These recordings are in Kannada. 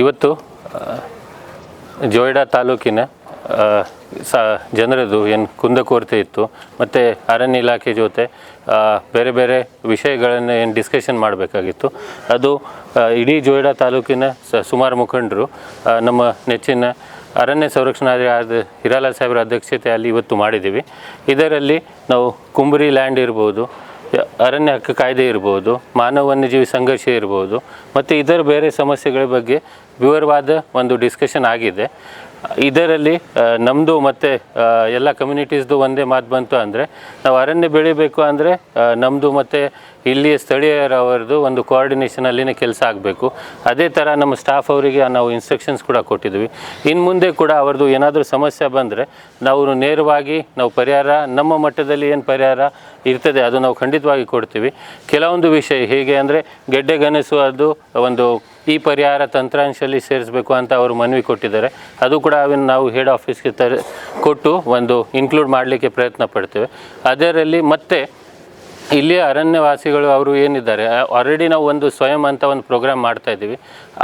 ಇವತ್ತು ಜೋಯ್ಡಾ ತಾಲೂಕಿನ ಸ, ಜನರದು ಏನು ಕುಂದಕೊರತೆ ಇತ್ತು, ಮತ್ತು ಅರಣ್ಯ ಇಲಾಖೆ ಜೊತೆ ಬೇರೆ ಬೇರೆ ವಿಷಯಗಳನ್ನು ಏನು ಡಿಸ್ಕಷನ್ ಮಾಡಬೇಕಾಗಿತ್ತು. ಅದು ಇಡೀ ಜೋಯಿಡಾ ತಾಲೂಕಿನ ಸ, ಸುಮಾರು ಮುಖಂಡರು ನಮ್ಮ ನೆಚ್ಚಿನ ಅರಣ್ಯ ಸಂರಕ್ಷಣಾಧಿಕಾರಿ ಹಿರಾಲಾಲ್ ಸಾಹೇಬರ ಅಧ್ಯಕ್ಷತೆಯಲ್ಲಿ ಇವತ್ತು ಮಾಡಿದ್ದೀವಿ. ಇದರಲ್ಲಿ ನಾವು ಕುಂಬರಿ ಲ್ಯಾಂಡ್ ಇರ್ಬೋದು ಅರಣ್ಯ ಹಕ್ಕು ಕಾಯ್ದೆ ಇರ್ಬೋದು, ಮಾನವ ವನ್ಯಜೀವಿ ಸಂಘರ್ಷ ಇರ್ಬೋದು, ಮತ್ತು ಇದರ ಬೇರೆ ಸಮಸ್ಯೆಗಳ ಬಗ್ಗೆ ವಿವರವಾದ ಒಂದು ಡಿಸ್ಕಷನ್ ಆಗಿದೆ. ಇದರಲ್ಲಿ ನಮ್ಮದು ಮತ್ತು ಎಲ್ಲ ಕಮ್ಯುನಿಟೀಸ್ದು ಒಂದೇ ಮಾತು ಬಂತು ಅಂದರೆ, ನಾವು ಅರಣ್ಯ ಬೆಳಿಬೇಕು ಅಂದರೆ ನಮ್ಮದು ಮತ್ತು ಇಲ್ಲಿಯ ಸ್ಥಳೀಯರವರದು ಒಂದು ಕೋಆರ್ಡಿನೇಷನಲ್ಲಿನೇ ಕೆಲಸ ಆಗಬೇಕು. ಅದೇ ಥರ ನಮ್ಮ ಸ್ಟಾಫ್ ಅವರಿಗೆ ನಾವು ಇನ್ಸ್ಟ್ರಕ್ಷನ್ಸ್ ಕೂಡ ಕೊಟ್ಟಿದ್ವಿ. ಇನ್ನು ಮುಂದೆ ಕೂಡ ಅವ್ರದ್ದು ಏನಾದರೂ ಸಮಸ್ಯೆ ಬಂದರೆ, ನಾವು ನೇರವಾಗಿ ನಾವು ಪರಿಹಾರ, ನಮ್ಮ ಮಟ್ಟದಲ್ಲಿ ಏನು ಪರಿಹಾರ ಇರ್ತದೆ ಅದು ನಾವು ಖಂಡಿತವಾಗಿ ಕೊಡ್ತೀವಿ. ಕೆಲವೊಂದು ವಿಷಯ ಹೇಗೆ ಅಂದರೆ, ಗೆಡ್ಡೆ ಒಂದು ಈ ಪರಿಹಾರ ತಂತ್ರಾಂಶದಲ್ಲಿ ಸೇರಿಸಬೇಕು ಅಂತ ಅವರು ಮನವಿ ಕೊಟ್ಟಿದ್ದಾರೆ. ಅದು ಕೂಡ ಅವನ್ನು ನಾವು ಹೆಡ್ ಆಫೀಸ್ಗೆ ತರ ಕೊಟ್ಟು ಒಂದು ಇನ್ಕ್ಲೂಡ್ ಮಾಡಲಿಕ್ಕೆ ಪ್ರಯತ್ನ ಪಡ್ತೇವೆ. ಅದರಲ್ಲಿ ಮತ್ತೆ ಇಲ್ಲಿಯ ಅರಣ್ಯವಾಸಿಗಳು ಅವರು ಏನಿದ್ದಾರೆ ಆಲ್ರೆಡಿ ನಾವು ಒಂದು ಸ್ವಯಂ ಅಂತ ಒಂದು ಪ್ರೋಗ್ರಾಮ್ ಮಾಡ್ತಾ ಇದ್ದೀವಿ.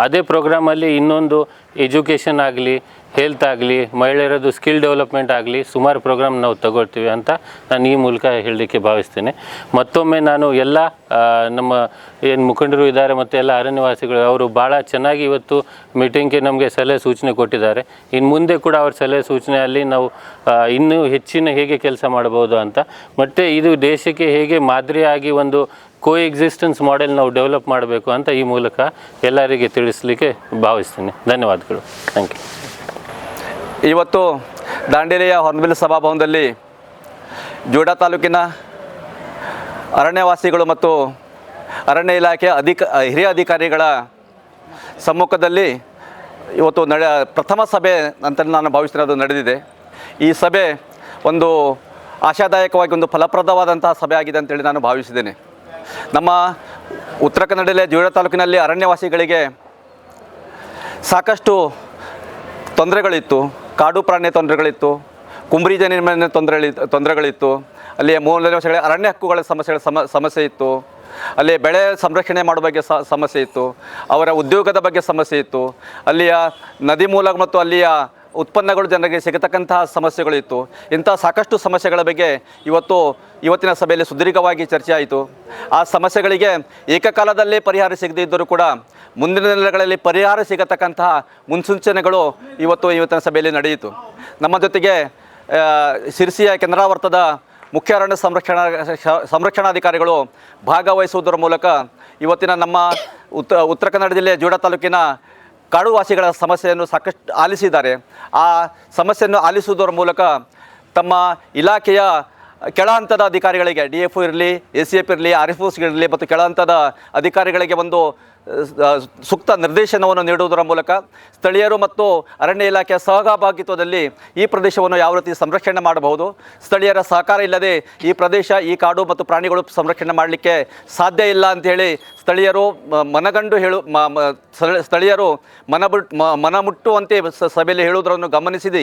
ಅದೇ ಪ್ರೋಗ್ರಾಮಲ್ಲಿ ಇನ್ನೊಂದು ಎಜುಕೇಷನ್ ಆಗಲಿ, ಹೆಲ್ತ್ ಆಗಲಿ ಮಹಿಳೆಯರದು ಸ್ಕಿಲ್ ಡೆವಲಪ್ಮೆಂಟ್ ಆಗಲಿ ಸುಮಾರು ಪ್ರೋಗ್ರಾಮ್ ನಾವು ತಗೊಳ್ತೀವಿ ಅಂತ ನಾನು ಈ ಮೂಲಕ ಹೇಳಲಿಕ್ಕೆ ಭಾವಿಸ್ತೇನೆ. ಮತ್ತೊಮ್ಮೆ ನಾನು ಎಲ್ಲ ನಮ್ಮ ಏನು ಮುಖಂಡರು ಇದ್ದಾರೆ ಮತ್ತು ಎಲ್ಲ ಅರಣ್ಯವಾಸಿಗಳು, ಅವರು ಭಾಳ ಚೆನ್ನಾಗಿ ಇವತ್ತು ಮೀಟಿಂಗ್ಗೆ ನಮಗೆ ಸಲಹೆ ಸೂಚನೆ ಕೊಟ್ಟಿದ್ದಾರೆ. ಇನ್ನು ಮುಂದೆ ಕೂಡ ಅವ್ರ ಸಲಹೆ ಸೂಚನೆಯಲ್ಲಿ ನಾವು ಇನ್ನೂ ಹೆಚ್ಚಿನ ಹೇಗೆ ಕೆಲಸ ಮಾಡ್ಬೋದು ಅಂತ. ಮತ್ತು ಇದು ದೇಶಕ್ಕೆ ಹೇಗೆ ಮಾದರಿಯಾಗಿ ಒಂದು ಕೋ ಎಕ್ಸಿಸ್ಟೆನ್ಸ್ ಮಾಡೆಲ್ ನಾವು ಡೆವಲಪ್ ಮಾಡಬೇಕು ಅಂತ ಈ ಮೂಲಕ ಎಲ್ಲರಿಗೆ ತಿಳಿಸ್ಲಿಕ್ಕೆ ಭಾವಿಸ್ತೀನಿ. ಧನ್ಯವಾದಗಳು. ಥ್ಯಾಂಕ್ ಯು ಇವತ್ತು ದಾಂಡೇಲಿಯ ಹೊರ್ನಬಿಲ್ ಸಭಾಭವನದಲ್ಲಿ ಜೋಡಾ ತಾಲೂಕಿನ ಅರಣ್ಯವಾಸಿಗಳು ಮತ್ತು ಅರಣ್ಯ ಇಲಾಖೆಯ ಅಧಿಕ, ಹಿರಿಯ ಅಧಿಕಾರಿಗಳ ಸಮ್ಮುಖದಲ್ಲಿ ಇವತ್ತು ನಡೆ, ಪ್ರಥಮ ಸಭೆ ಅಂತ ನಾನು ಭಾವಿಸ್ತೀನಿ ಅದು ನಡೆದಿದೆ. ಈ ಸಭೆ ಒಂದು ಆಶಾದಾಯಕವಾಗಿ ಒಂದು ಫಲಪ್ರದವಾದಂತಹ ಸಭೆ ಆಗಿದೆ ಅಂತೇಳಿ ನಾನು ಭಾವಿಸಿದ್ದೇನೆ. ನಮ್ಮ ಉತ್ತರ ಕನ್ನಡ ಜಿಲ್ಲೆಯ ಜೋಳ ತಾಲೂಕಿನಲ್ಲಿ ಅರಣ್ಯವಾಸಿಗಳಿಗೆ ಸಾಕಷ್ಟು ತೊಂದರೆಗಳಿತ್ತು. ಕಾಡು ಪ್ರಾಣಿ ತೊಂದರೆಗಳಿತ್ತು. ಕುಂಬ್ರಿ ಜನಿನ ತೊಂದರೆ ತೊಂದರೆಗಳಿತ್ತು. ಅಲ್ಲಿಯ ವರ್ಷಗಳ ಅರಣ್ಯ ಹಕ್ಕುಗಳ ಸಮಸ್ಯೆಗಳ ಸಮ, ಸಮಸ್ಯೆ ಇತ್ತು. ಅಲ್ಲಿ ಬೆಳೆ ಸಂರಕ್ಷಣೆ ಮಾಡುವ ಬಗ್ಗೆ ಸಮಸ್ಯೆ ಇತ್ತು. ಅವರ ಉದ್ಯೋಗದ ಬಗ್ಗೆ ಸಮಸ್ಯೆ ಇತ್ತು. ಅಲ್ಲಿಯ ನದಿ ಮೂಲ ಮತ್ತು ಅಲ್ಲಿಯ ಉತ್ಪನ್ನಗಳು ಜನರಿಗೆ ಸಿಗತಕ್ಕಂತಹ ಸಮಸ್ಯೆಗಳು ಇತ್ತು ಇಂಥ ಸಾಕಷ್ಟು ಸಮಸ್ಯೆಗಳ ಬಗ್ಗೆ ಇವತ್ತು ಇವತ್ತಿನ ಸಭೆಯಲ್ಲಿ ಸುದೀರ್ಘವಾಗಿ ಚರ್ಚೆ ಆಯಿತು ಆ ಸಮಸ್ಯೆಗಳಿಗೆ ಏಕಕಾಲದಲ್ಲೇ ಪರಿಹಾರ ಸಿಗದೇ ಇದ್ದರೂ ಕೂಡ ಮುಂದಿನ ದಿನಗಳಲ್ಲಿ ಪರಿಹಾರ ಸಿಗತಕ್ಕಂತಹ ಮುನ್ಸೂಚನೆಗಳು ಇವತ್ತು ಇವತ್ತಿನ ಸಭೆಯಲ್ಲಿ ನಡೆಯಿತು. ನಮ್ಮ ಜೊತೆಗೆ ಸಿರ್ಸಿಯ ಕೆನರಾವರ್ತದ ಮುಖ್ಯ ಅರಣ್ಯ ಸಂರಕ್ಷಣಾ, ಸಂರಕ್ಷಣಾಧಿಕಾರಿಗಳು ಭಾಗವಹಿಸುವುದರ ಮೂಲಕ ಇವತ್ತಿನ ನಮ್ಮ ಉತ್ತ ಉತ್ತರ ಕನ್ನಡ ಜಿಲ್ಲೆಯ ಜೋಡ ತಾಲೂಕಿನ ಕಾಡುವಾಸಿಗಳ ಸಮಸ್ಯೆಯನ್ನು ಸಾಕಷ್ಟು ಆಲಿಸಿದ್ದಾರೆ. ಆ ಸಮಸ್ಯೆಯನ್ನು ಆಲಿಸುವುದರ ಮೂಲಕ ತಮ್ಮ ಇಲಾಖೆಯ ಕೆಳ ಹಂತದ ಅಧಿಕಾರಿಗಳಿಗೆ, ಡಿ ಎಫ್ ಇರಲಿ, ಎ ಸಿ ಎಫ್ ಇರಲಿ, ಆರ್ ಎಫ್ ಇರಲಿ ಮತ್ತು ಕೆಳ ಹಂತದ ಅಧಿಕಾರಿಗಳಿಗೆ ಒಂದು ಸೂಕ್ತ ನಿರ್ದೇಶನವನ್ನು ನೀಡುವುದರ ಮೂಲಕ ಸ್ಥಳೀಯರು ಮತ್ತು ಅರಣ್ಯ ಇಲಾಖೆಯ ಸಹಭಾಗಿತ್ವದಲ್ಲಿ ಈ ಪ್ರದೇಶವನ್ನು ಯಾವ ರೀತಿ ಸಂರಕ್ಷಣೆ ಮಾಡಬಹುದು, ಸ್ಥಳೀಯರ ಸಹಕಾರ ಇಲ್ಲದೆ ಈ ಪ್ರದೇಶ, ಈ ಕಾಡು ಮತ್ತು ಪ್ರಾಣಿಗಳು ಸಂರಕ್ಷಣೆ ಮಾಡಲಿಕ್ಕೆ ಸಾಧ್ಯ ಇಲ್ಲ ಅಂಥೇಳಿ ಸ್ಥಳೀಯರು ಮನಗಂಡು ಹೇಳು ಸ್ಥಳೀಯರು ಮನಬಿಟ್ ಮನ ಮುಟ್ಟುವಂತೆ ಸಭೆಯಲ್ಲಿ ಹೇಳುವುದನ್ನು ಗಮನಿಸಿದ.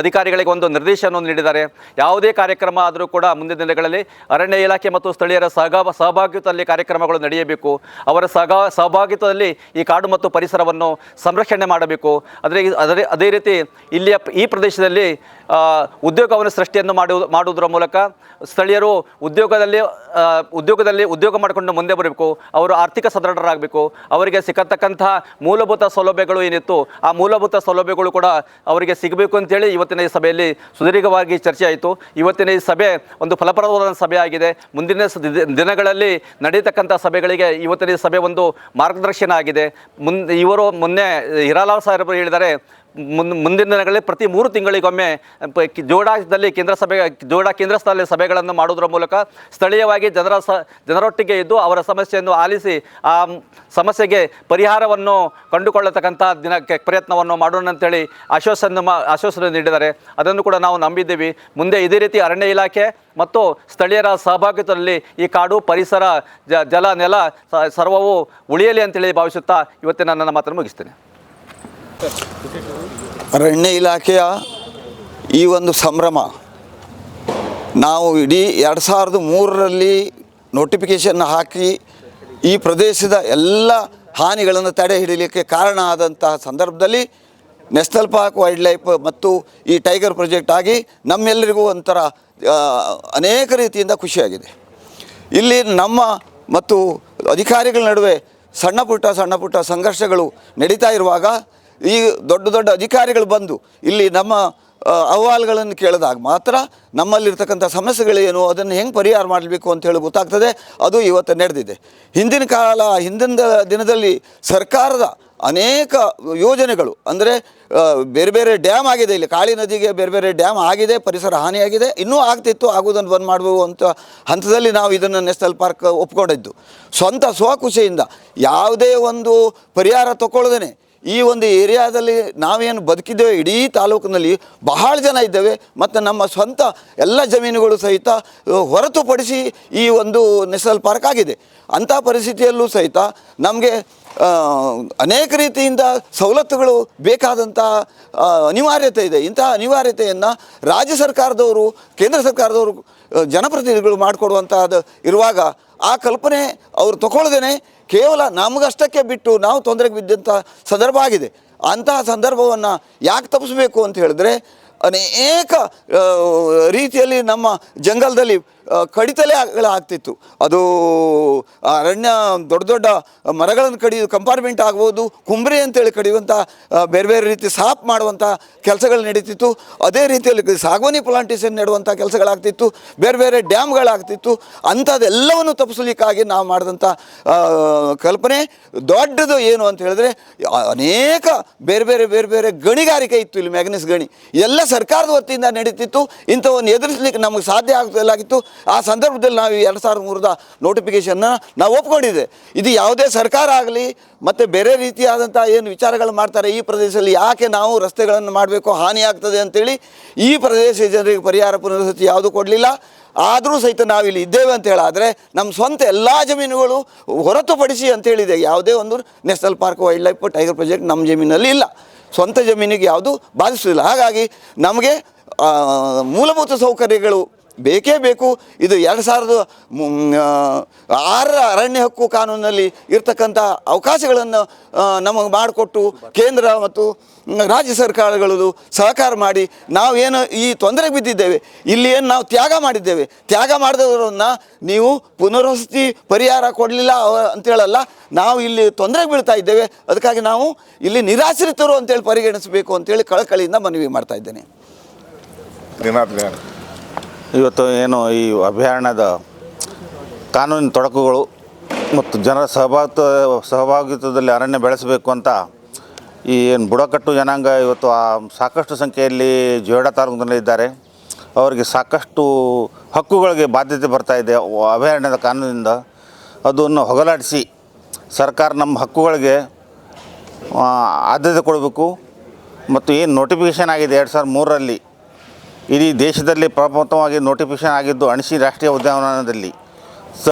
ಅಧಿಕಾರಿಗಳಿಗೆ ಒಂದು ನಿರ್ದೇಶನವನ್ನು ನೀಡಿದ್ದಾರೆ. ಯಾವುದೇ ಕಾರ್ಯಕ್ರಮ ಆದರೂ ಕೂಡ ಮುಂದಿನ ದಿನಗಳಲ್ಲಿ ಅರಣ್ಯ ಇಲಾಖೆ ಮತ್ತು ಸ್ಥಳೀಯರ ಸಹಭಾ ಸಹಭಾಗಿತ್ವದಲ್ಲಿ ಕಾರ್ಯಕ್ರಮಗಳು ನಡೆಯಬೇಕು. ಅವರ ಸಹಾ ಸಹಭಾಗಿತ್ವದಲ್ಲಿ ಈ ಕಾಡು ಮತ್ತು ಪರಿಸರವನ್ನು ಸಂರಕ್ಷಣೆ ಮಾಡಬೇಕು. ಅದೇ ಅದೇ ಅದೇ ರೀತಿ ಇಲ್ಲಿಯ ಈ ಪ್ರದೇಶದಲ್ಲಿ ಉದ್ಯೋಗವನ್ನು ಸೃಷ್ಟಿಯನ್ನು ಮಾಡುವ ಮಾಡುವುದರ ಮೂಲಕ ಸ್ಥಳೀಯರು ಉದ್ಯೋಗದಲ್ಲಿ ಉದ್ಯೋಗದಲ್ಲಿ ಉದ್ಯೋಗ ಮಾಡಿಕೊಂಡು ಮುಂದೆ ಬರಬೇಕು. ಅವರು ಆರ್ಥಿಕ ಸದೃಢರಾಗಬೇಕು. ಅವರಿಗೆ ಸಿಕ್ಕತಕ್ಕಂತಹ ಮೂಲಭೂತ ಸೌಲಭ್ಯಗಳು ಏನಿತ್ತು, ಆ ಮೂಲಭೂತ ಸೌಲಭ್ಯಗಳು ಕೂಡ ಅವರಿಗೆ ಸಿಗಬೇಕು ಅಂತೇಳಿ ಇವತ್ತಿನ ಈ ಸಭೆಯಲ್ಲಿ ಸುದೀರ್ಘವಾಗಿ ಚರ್ಚೆ ಆಯಿತು. ಇವತ್ತಿನ ಈ ಸಭೆ ಒಂದು ಫಲಪ್ರದವಾದ ಸಭೆ ಆಗಿದೆ. ಮುಂದಿನ ದಿನಗಳಲ್ಲಿ ನಡೀತಕ್ಕಂಥ ಸಭೆಗಳಿಗೆ ಇವತ್ತಿನ ಈ ಸಭೆ ಒಂದು ಮಾರ್ಗದರ್ಶನ ಆಗಿದೆ. ಮುನ್ ಇವರು ಮೊನ್ನೆ ಹಿರಾಲಾಲ್ ಸಾಹೇಬರು ಹೇಳಿದರೆ ಮುಂದಿನ ದಿನಗಳಲ್ಲಿ ಪ್ರತಿ ಮೂರು ತಿಂಗಳಿಗೊಮ್ಮೆ ಜೋಡಾದಲ್ಲಿ ಕೇಂದ್ರ ಸಭೆ, ಜೋಡಾ ಕೇಂದ್ರ ಸ್ಥಳದಲ್ಲಿ ಸಭೆಗಳನ್ನು ಮಾಡುವುದರ ಮೂಲಕ ಸ್ಥಳೀಯವಾಗಿ ಜನರ ಸ, ಜನರೊಟ್ಟಿಗೆ ಇದ್ದು ಅವರ ಸಮಸ್ಯೆಯನ್ನು ಆಲಿಸಿ, ಆ ಸಮಸ್ಯೆಗೆ ಪರಿಹಾರವನ್ನು ಕಂಡುಕೊಳ್ಳತಕ್ಕಂಥ ದಿನಕ್ಕೆ ಪ್ರಯತ್ನವನ್ನು ಮಾಡೋಣ ಅಂತೇಳಿ ಆಶ್ವಾಸನೆ ಆಶ್ವಾಸನೆ ನೀಡಿದ್ದಾರೆ. ಅದನ್ನು ಕೂಡ ನಾವು ನಂಬಿದ್ದೀವಿ. ಮುಂದೆ ಇದೇ ರೀತಿ ಅರಣ್ಯ ಇಲಾಖೆ ಮತ್ತು ಸ್ಥಳೀಯರ ಸಹಭಾಗಿತ್ವದಲ್ಲಿ ಈ ಕಾಡು ಪರಿಸರ ಜಲ ನೆಲ ಸರ್ವವು ಉಳಿಯಲಿ ಅಂತೇಳಿ ಭಾವಿಸುತ್ತಾ ಇವತ್ತಿನ ನನ್ನ ಮಾತನ್ನು ಮುಗಿಸ್ತೇನೆ. ಅರಣ್ಯ ಇಲಾಖೆಯ ಈ ಒಂದು ಸಂಭ್ರಮ, ನಾವು ಇಡೀ ಎರಡು ಸಾವಿರದ ಮೂರರಲ್ಲಿ ನೋಟಿಫಿಕೇಶನ್ ಹಾಕಿ ಈ ಪ್ರದೇಶದ ಎಲ್ಲ ಹಾನಿಗಳನ್ನು ತಡೆ ಹಿಡಿಯಲಿಕ್ಕೆ ಕಾರಣ ಆದಂತಹ ಸಂದರ್ಭದಲ್ಲಿ ನ್ಯಾಷನಲ್ ಪಾರ್ಕ್ ವೈಲ್ಡ್ ಲೈಫ್ ಮತ್ತು ಈ ಟೈಗರ್ ಪ್ರಾಜೆಕ್ಟ್ ಆಗಿ ನಮ್ಮೆಲ್ಲರಿಗೂ ಒಂಥರ ಅನೇಕ ರೀತಿಯಿಂದ ಖುಷಿಯಾಗಿದೆ. ಇಲ್ಲಿ ನಮ್ಮ ಮತ್ತು ಅಧಿಕಾರಿಗಳ ನಡುವೆ ಸಣ್ಣ ಪುಟ್ಟ ಸಣ್ಣ ಪುಟ್ಟ ಸಂಘರ್ಷಗಳು ನಡೀತಾ ಇರುವಾಗ ಈ ದೊಡ್ಡ ದೊಡ್ಡ ಅಧಿಕಾರಿಗಳು ಬಂದು ಇಲ್ಲಿ ನಮ್ಮ ಅಹವಾಲುಗಳನ್ನು ಕೇಳಿದಾಗ ಮಾತ್ರ ನಮ್ಮಲ್ಲಿರ್ತಕ್ಕಂಥ ಸಮಸ್ಯೆಗಳೇನು ಅದನ್ನು ಹೆಂಗೆ ಪರಿಹಾರ ಮಾಡಬೇಕು ಅಂತ ಹೇಳಿ ಗೊತ್ತಾಗ್ತದೆ. ಅದು ಇವತ್ತು ನಡೆದಿದೆ. ಹಿಂದಿನ ಕಾಲ, ಹಿಂದಿನ ದಿನದಲ್ಲಿ ಸರ್ಕಾರದ ಅನೇಕ ಯೋಜನೆಗಳು, ಅಂದರೆ ಬೇರೆ ಬೇರೆ ಡ್ಯಾಮ್ ಆಗಿದೆ, ಇಲ್ಲಿ ಕಾಳಿ ನದಿಗೆ ಬೇರೆ ಬೇರೆ ಡ್ಯಾಮ್ ಆಗಿದೆ, ಪರಿಸರ ಹಾನಿಯಾಗಿದೆ, ಇನ್ನೂ ಆಗ್ತಿತ್ತು, ಆಗುವುದನ್ನು ಬಂದ್ ಮಾಡಬೇಕು ಅಂತ ಹಂತದಲ್ಲಿ ನಾವು ಇದನ್ನು ನ್ಯಾಷನಲ್ ಪಾರ್ಕ್ ಒಪ್ಕೊಂಡಿದ್ದು. ಸ್ವಂತ ಸ್ವಖುಷಿಯಿಂದ ಯಾವುದೇ ಒಂದು ಪರಿಹಾರ ತಗೊಳ್ಳದೇನೆ ಈ ಒಂದು ಏರಿಯಾದಲ್ಲಿ ನಾವೇನು ಬದುಕಿದ್ದೇವೆ? ಇಡೀ ತಾಲೂಕಿನಲ್ಲಿ ಬಹಳ ಜನ ಇದ್ದೇವೆ. ಮತ್ತು ನಮ್ಮ ಸ್ವಂತ ಎಲ್ಲ ಜಮೀನುಗಳು ಸಹಿತ ಹೊರತುಪಡಿಸಿ ಈ ಒಂದು ನೆಸಲ್ ಪಾರ್ಕ್ ಆಗಿದೆ. ಅಂಥ ಪರಿಸ್ಥಿತಿಯಲ್ಲೂ ಸಹಿತ ನಮಗೆ ಅನೇಕ ರೀತಿಯಿಂದ ಸವಲತ್ತುಗಳು ಬೇಕಾದಂಥ ಅನಿವಾರ್ಯತೆ ಇದೆ. ಇಂತಹ ಅನಿವಾರ್ಯತೆಯನ್ನು ರಾಜ್ಯ ಸರ್ಕಾರದವರು, ಕೇಂದ್ರ ಸರ್ಕಾರದವರು ಜನಪ್ರತಿನಿಧಿಗಳು ಮಾಡಿಕೊಡುವಂಥದ್ದು ಇರುವಾಗ ಆ ಕಲ್ಪನೆ ಅವರು ತಗೊಳ್ದೇನೆ ಕೇವಲ ನಮಗಷ್ಟಕ್ಕೆ ಬಿಟ್ಟು ನಾವು ತೊಂದರೆಗೆ ಬಿದ್ದಂಥ ಸಂದರ್ಭ ಆಗಿದೆ. ಅಂತಹ ಸಂದರ್ಭವನ್ನು ಯಾಕೆ ತಪ್ಪಿಸ್ಬೇಕು ಅಂತ ಹೇಳಿದ್ರೆ ಅನೇಕ ರೀತಿಯಲ್ಲಿ ನಮ್ಮ ಜಂಗಲದಲ್ಲಿ ಕಡಿತಲೇ ಆಗ್- ಆಗ್ತಿತ್ತು. ಅದು ಅರಣ್ಯ, ದೊಡ್ಡ ದೊಡ್ಡ ಮರಗಳನ್ನು ಕಡಿಯೋದು ಕಂಪಾರ್ಟ್ಮೆಂಟ್ ಆಗ್ಬೋದು, ಕುಂಬ್ರಿ ಅಂತೇಳಿ ಕಡಿಯುವಂಥ ಬೇರೆ ಬೇರೆ ರೀತಿ ಸಾಪ್ ಮಾಡುವಂಥ ಕೆಲಸಗಳು ನಡೀತಿತ್ತು. ಅದೇ ರೀತಿಯಲ್ಲಿ ಸಾಗುವಾನಿ ಪ್ಲಾಂಟೇಷನ್ ನೆಡುವಂಥ ಕೆಲಸಗಳಾಗ್ತಿತ್ತು. ಬೇರೆ ಬೇರೆ ಡ್ಯಾಮ್ಗಳಾಗ್ತಿತ್ತು. ಅಂಥದ್ದೆಲ್ಲವನ್ನು ತಪ್ಪಿಸಲಿಕ್ಕಾಗಿ ನಾವು ಮಾಡಿದಂಥ ಕಲ್ಪನೆ ದೊಡ್ಡದು ಏನು ಅಂತ ಹೇಳಿದ್ರೆ, ಅನೇಕ ಬೇರೆ ಬೇರೆ ಬೇರೆ ಬೇರೆ ಗಣಿಗಾರಿಕೆ ಇತ್ತು ಇಲ್ಲಿ ಮ್ಯಾಗ್ನಿಸ್ ಗಣಿ. ಎಲ್ಲ ಸರ್ಕಾರದ ವತಿಯಿಂದ ನಡೀತಿತ್ತು. ಇಂಥವನ್ನು ಎದುರಿಸಲಿಕ್ಕೆ ನಮಗೆ ಸಾಧ್ಯ ಆಗ್ತಿಲ್ಲಾಗಿತ್ತು ಆ ಸಂದರ್ಭದಲ್ಲಿ ನಾವು ಎರಡು ಸಾವಿರದ ಮೂರದ ನೋಟಿಫಿಕೇಶನ್ನ ನಾವು ಒಪ್ಕೊಂಡಿದ್ದೆ. ಇದು ಯಾವುದೇ ಸರ್ಕಾರ ಆಗಲಿ ಮತ್ತು ಬೇರೆ ರೀತಿಯಾದಂಥ ಏನು ವಿಚಾರಗಳು ಮಾಡ್ತಾರೆ ಈ ಪ್ರದೇಶದಲ್ಲಿ ಯಾಕೆ ನಾವು ರಸ್ತೆಗಳನ್ನು ಮಾಡಬೇಕು, ಹಾನಿ ಆಗ್ತದೆ ಅಂತೇಳಿ ಈ ಪ್ರದೇಶ ಜನರಿಗೆ ಪರಿಹಾರ ಪುನರ್ವಸತಿ ಯಾವುದು ಕೊಡಲಿಲ್ಲ. ಆದರೂ ಸಹಿತ ನಾವಿಲ್ಲಿ ಇದ್ದೇವೆ ಅಂತ ಹೇಳಾದರೆ ನಮ್ಮ ಸ್ವಂತ ಎಲ್ಲ ಜಮೀನುಗಳು ಹೊರತುಪಡಿಸಿ ಅಂತೇಳಿದೆ ಯಾವುದೇ ಒಂದು national park wildlife tiger project ನಮ್ಮ ಜಮೀನಲ್ಲಿ ಇಲ್ಲ. ಸ್ವಂತ ಜಮೀನಿಗೆ ಯಾವುದು ಬಾಧಿಸಲಿಲ್ಲ ಹಾಗಾಗಿ ನಮಗೆ ಮೂಲಭೂತ ಸೌಕರ್ಯಗಳು ಬೇಕೇ ಬೇಕು. ಇದು ಎರಡು ಸಾವಿರದ ಆರರ ಅರಣ್ಯ ಹಕ್ಕು ಕಾನೂನಿನಲ್ಲಿ ಇರ್ತಕ್ಕಂಥ ಅವಕಾಶಗಳನ್ನು ನಮಗೆ ಮಾಡಿಕೊಟ್ಟು ಕೇಂದ್ರ ಮತ್ತು ರಾಜ್ಯ ಸರ್ಕಾರಗಳು ಸಹಕಾರ ಮಾಡಿ ನಾವು ಏನು ಈ ತೊಂದರೆಗೆ ಬಿದ್ದಿದ್ದೇವೆ, ಇಲ್ಲಿ ಏನು ನಾವು ತ್ಯಾಗ ಮಾಡಿದ್ದೇವೆ. ತ್ಯಾಗ ಮಾಡಿದವರನ್ನು ನೀವು ಪುನರ್ವಸತಿ ಪರಿಹಾರ ಕೊಡಲಿಲ್ಲ ಅಂತೇಳಲ್ಲ, ನಾವು ಇಲ್ಲಿ ತೊಂದರೆಗೆ ಬೀಳ್ತಾ ಇದ್ದೇವೆ. ಅದಕ್ಕಾಗಿ ನಾವು ಇಲ್ಲಿ ನಿರಾಶ್ರಿತರು ಅಂತೇಳಿ ಪರಿಗಣಿಸಬೇಕು ಅಂತೇಳಿ ಕಳಕಳಿಯಿಂದ ಮನವಿ ಮಾಡ್ತಾ ಇದ್ದೇನೆ. ಇವತ್ತು ಏನು ಈ ಅಭಯಾರಣ್ಯದ ಕಾನೂನಿನ ತೊಡಕುಗಳು ಮತ್ತು ಜನರ ಸಹಭಾಗಿತ್ವ ಸಹಭಾಗಿತ್ವದಲ್ಲಿ ಅರಣ್ಯ ಬೆಳೆಸಬೇಕು ಅಂತ ಈ ಏನು ಬುಡಕಟ್ಟು ಜನಾಂಗ ಇವತ್ತು ಆ ಸಾಕಷ್ಟು ಸಂಖ್ಯೆಯಲ್ಲಿ ಜೋಡ ತಾಲೂಕಿನಲ್ಲಿದ್ದಾರೆ ಅವರಿಗೆ ಸಾಕಷ್ಟು ಹಕ್ಕುಗಳಿಗೆ ಬಾಧ್ಯತೆ ಬರ್ತಾ ಇದೆ ಅಭಯಾರಣ್ಯದ ಕಾನೂನಿಂದ ಅದನ್ನು ಹೊಗಲಾಡಿಸಿ ಸರ್ಕಾರ ನಮ್ಮ ಹಕ್ಕುಗಳಿಗೆ ಆದ್ಯತೆ ಕೊಡಬೇಕು. ಮತ್ತು ಏನು ನೋಟಿಫಿಕೇಷನ್ ಆಗಿದೆ ಎರಡು ಸಾವಿರದ ಮೂರರಲ್ಲಿ ಇಡೀ ದೇಶದಲ್ಲಿ ಪ್ರಪ್ರಥಮವಾಗಿ ನೋಟಿಫಿಕೇಷನ್ ಆಗಿದ್ದು ಅಣಶಿ ರಾಷ್ಟ್ರೀಯ ಉದ್ಯಾನವನದಲ್ಲಿ.